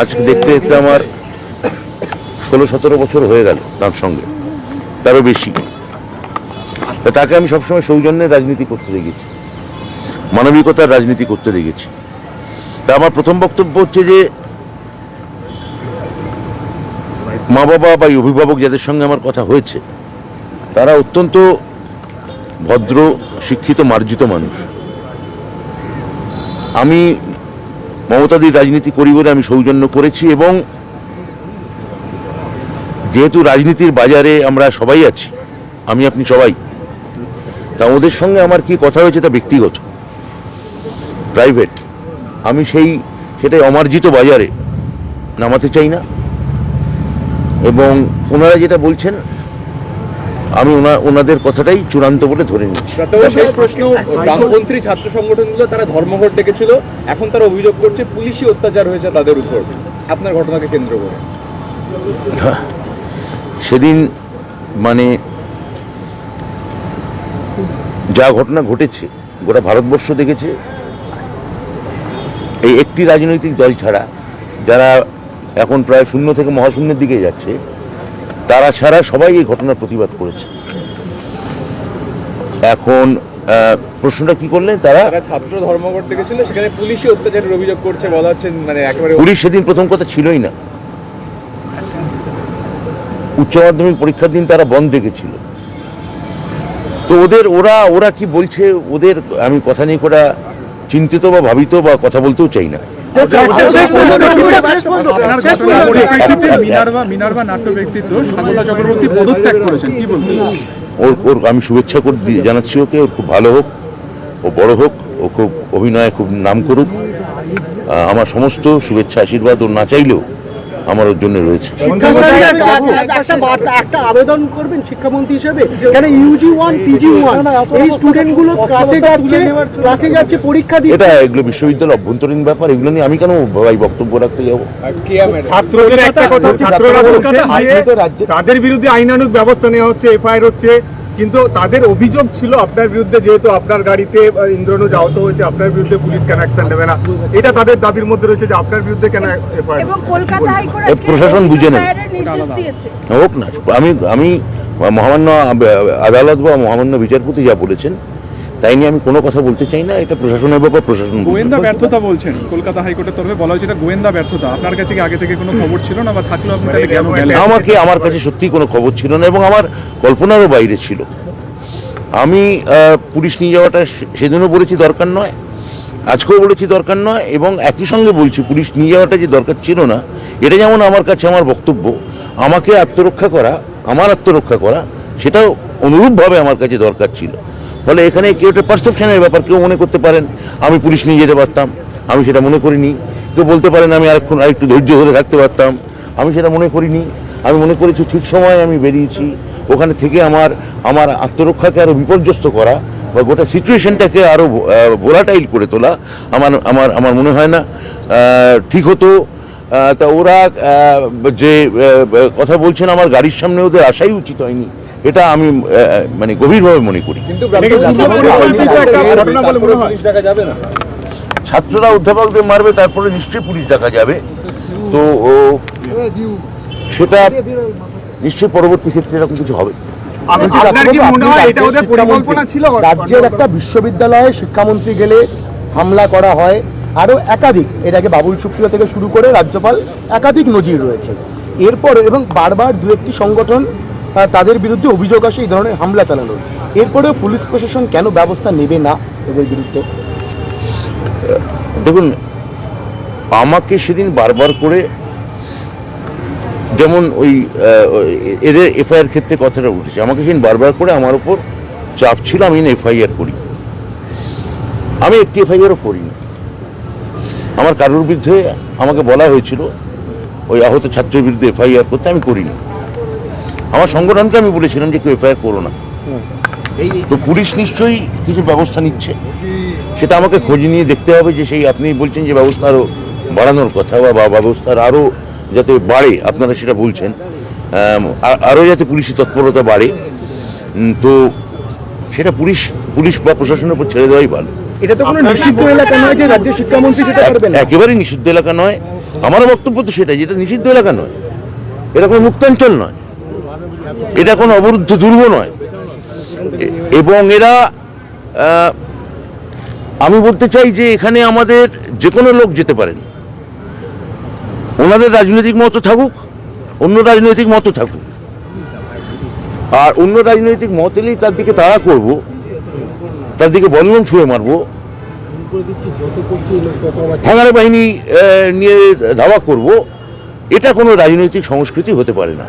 আজকে দেখতে দেখতে আমার ষোলো, সতেরো বছর হয়ে গেল তার সঙ্গে। তারও বেশি। তাকে আমি সবসময় সৌজন্যের রাজনীতি করতে দেখেছি। মানবিকতার রাজনীতি করতে দেখেছি। তা আমার প্রথম বক্তব্য হচ্ছে যে মা বাবা বা অভিভাবক যাদের সঙ্গে আমার কথা হয়েছে, তারা অত্যন্ত ভদ্র, শিক্ষিত, মার্জিত মানুষ। আমি মমতাদির রাজনীতি করি বলে আমি সৌজন্য করেছি এবং যেহেতু রাজনীতির বাজারে আমরা সবাই আছি, আমি, আপনি সবাই, তা ওদের সঙ্গে আমার কি কথা হয়েছে তা ব্যক্তিগত প্রাইভেট আমি সেই, সেটাই অমার্জিত বাজারে নামাতে চাই না। এবং ওনারা যেটা বলছেন আমি ওনা- ওনাদের কথাটাই চূড়ান্ত বলে ধরে নিচ্ছি। শেষ প্রশ্ন বামপন্থী ছাত্র সংগঠনগুলো তারা ধর্মঘট ডেকেছিল এখন তারা অভিযোগ করছে পুলিশি অত্যাচার হয়েছে তাদের উপর। আপনার ঘটনাকে কেন্দ্র করে। সেদিন মানে যা ঘটনা ঘটেছে গোটা ভারতবর্ষ দেখেছে এই একটি রাজনৈতিক দল ছাড়া যারা এখন প্রায় শূন্য থেকে মহাশূন্যের দিকে যাচ্ছে তারা ছাড়া সবাই এই ঘটনার প্রতিবাদ করেছে। এখন প্রশ্নটা কি করলেন তারা? তারা ছাত্র ধর্মঘট ডেকেছিল সেখানে পুলিশি অত্যাচারের অভিযোগ করছে বলা হচ্ছে মানে একেবারে পুলিশ সেদিন প্রথম কথা ছিলই না। উচ্চ মাধ্যমিক পরীক্ষার দিন তারা বন্ধ রেখেছিল। তো ওদের ওরা ওরা কি বলছে ওদের আমি কথা নিয়ে করা চিন্তিত বা ভাবিত বা কথা বলতেও চাই না। মিনার্ভা মিনার্ভা নাট্য ব্যক্তিত্ব স্বাগতা চক্রবর্তী পদত্যাগ করেছেন। কি বলবেন ওর ওর আমি শুভেচ্ছা করে দিয়ে জানাচ্ছি ওকে। ওর খুব ভালো হোক ও বড় হোক ও খুব অভিনয়ে খুব নাম করুক। আমার সমস্ত শুভেচ্ছা আশীর্বাদ। ওর না চাইলেও আমার জন্য রয়েছে। শিক্ষামন্ত্রী একটা আবেদন করবেন শিক্ষামন্ত্রী হিসেবে। কেন ইউজি ওয়ান পিজি ওয়ান এই স্টুডেন্টগুলো ক্লাসে যাচ্ছে ক্লাসে যাচ্ছে পরীক্ষা দিচ্ছে। এটা এগুলো বিশ্ববিদ্যালয় অভ্যন্তরীণ ব্যাপার এগুলো নিয়ে আমি কেন ভাই বক্তব্য রাখতে যাব? ছাত্রদের একটা কথা ছাত্ররা বলছে রাজ্যে তাদের বিরুদ্ধে আইনানুগ ব্যবস্থা নেওয়া হচ্ছে এফআইআর হচ্ছে কিন্তু তাদের অভিযোগ ছিল আপনার বিরুদ্ধে যেহেতু আপনার গাড়িতে ইন্দ্রনজ ইন্দ্রনু আহত হয়েছে আপনার বিরুদ্ধে পুলিশ কেন অ্যাকশন নেবে না। এটা তাদের দাবির মধ্যে রয়েছে যে আপনার বিরুদ্ধে কেন প্রশাসন বুঝে নেবে। দিয়েছে। হোক না। আমি আমি মহামান্য আদালত বা মহামান্য বিচারপতি যা বলেছেন তাই নিয়ে আমি কোনো কথা বলতে চাই না এটা প্রশাসনের ব্যাপার প্রশাসন গোয়েন্দা ব্যর্থতা বলছেন কলকাতা হাইকোর্টের তরফে বলা হয়েছে এটা গোয়েন্দা ব্যর্থতা। আপনার কাছে কি আগে থেকে কোনো খবর ছিল না বা থাকলেও আপনি গেলেন? আমাকে আমার কাছে সত্যি কোনো খবর ছিল না এবং আমার কল্পনারও বাইরে ছিল। আমি পুলিশ নিয়ে যাওয়াটা সেদিনও বলেছি দরকার নয় আজকেও বলেছি দরকার নয় এবং একই সঙ্গে বলছি পুলিশ নিয়ে যাওয়াটা যে দরকার ছিল না এটা যেমন আমার কাছে আমার বক্তব্য আমাকে আত্মরক্ষা করা আমার আত্মরক্ষা করা সেটাও অনুরূপভাবে আমার কাছে দরকার ছিল। ফলে এখানে কেউ একটা পারসেপশনের ব্যাপার, কেউ মনে করতে পারেন, আমি পুলিশ নিয়ে যেতে পারতাম, আমি সেটা মনে করিনি। কেউ বলতে পারেন, আমি আরেকক্ষণ, আরেকটু ধৈর্য ধরে থাকতে পারতাম, আমি সেটা মনে করিনি। আমি মনে করেছি ঠিক সময়ে আমি বেরিয়েছি। ওখানে থেকে আমার আমার আত্মরক্ষাকে আরও বিপর্যস্ত করা বা গোটা সিচুয়েশনটাকে আরও ভোলাটাইল করে তোলা আমার আমার আমার মনে হয় না। ঠিক হতো। তা ওরা যে কথা বলছেন, আমার গাড়ির সামনে ওদের আসাই উচিত হয়নি। এটা আমি মানে গভীরভাবে মনে করি। কিন্তু পরিকল্পিত একটা ঘটনা বলে মনে হয়। পুলিশ ডাকা যাবে না। ছাত্ররা অধ্যাপকদের মারবে তারপরে নিশ্চয়ই পুলিশ ডাকা যাবে। তো সেটা নিশ্চয়ই পরবর্তী ক্ষেত্রে এরকম কিছু হবে। আপনার কি মনে হয় এটা ওদের পরিকল্পনা ছিল রাজ্যের একটা বিশ্ববিদ্যালয়ে শিক্ষামন্ত্রী গেলে হামলা করা হয় আরও একাধিক। এর আগে বাবুল সুপ্রিয় থেকে শুরু করে রাজ্যপাল একাধিক নজির রয়েছে। এরপর এবং বারবার দু একটি সংগঠন তাদের বিরুদ্ধে অভিযোগ আসে, এই ধরনের হামলা চালানোর। এরপরেও পুলিশ প্রশাসন কেন ব্যবস্থা নেবে না এদের বিরুদ্ধে? দেখুন, আমাকে সেদিন বারবার করে যেমন ওই এদের এফআইআর ক্ষেত্রে কথাটা উঠেছে। আমাকে সেদিন বারবার করে আমার উপর চাপ ছিল, আমি এফআইআর করি। আমি একটি এফআইআরও করিনি। আমার কারোর বিরুদ্ধে আমাকে বলা হয়েছিল, ওই আহত ছাত্রের বিরুদ্ধে এফআইআর করতে আমি করিনি। আমার সংগঠনকে আমি বলেছিলাম যে কেউ এফআইআর করো না। তো পুলিশ নিশ্চয়ই কিছু ব্যবস্থা নিচ্ছে। সেটা আমাকে খোঁজ নিয়ে দেখতে হবে যে সেই আপনি বলছেন যে ব্যবস্থা আরও বাড়ানোর কথা বা বা ব্যবস্থার আরও যাতে বাড়ে আপনারা সেটা বলছেন। আরও যাতে পুলিশি তৎপরতা বাড়ে। তো সেটা পুলিশ পুলিশ বা প্রশাসনের উপর ছেড়ে দেওয়াই ভালো। এটা তো কোনো নিষিদ্ধ এলাকা নয় যে রাজ্যের শিক্ষামন্ত্রী যেতে পারবে না। একেবারেই নিষিদ্ধ এলাকা নয়। আমার বক্তব্য তো সেটাই যেটা নিষিদ্ধ এলাকা নয়। এটা কোনো মুক্তাঞ্চল নয়। এটা কোনো অবরুদ্ধ দুর্গ নয়। এবং এরা আমি বলতে চাই যে এখানে আমাদের যে কোনো লোক যেতে পারেন। ওনাদের রাজনৈতিক মত থাকুক, অন্য রাজনৈতিক মত থাকুক। আর অন্য রাজনৈতিক মত এলেই তার দিকে তাড়া করব, তার দিকে বল্লম ছুঁড়ে মারবো। ভাঙারে বাহিনী নিয়ে ধাওয়া করব। এটা কোনো রাজনৈতিক সংস্কৃতি হতে পারে না।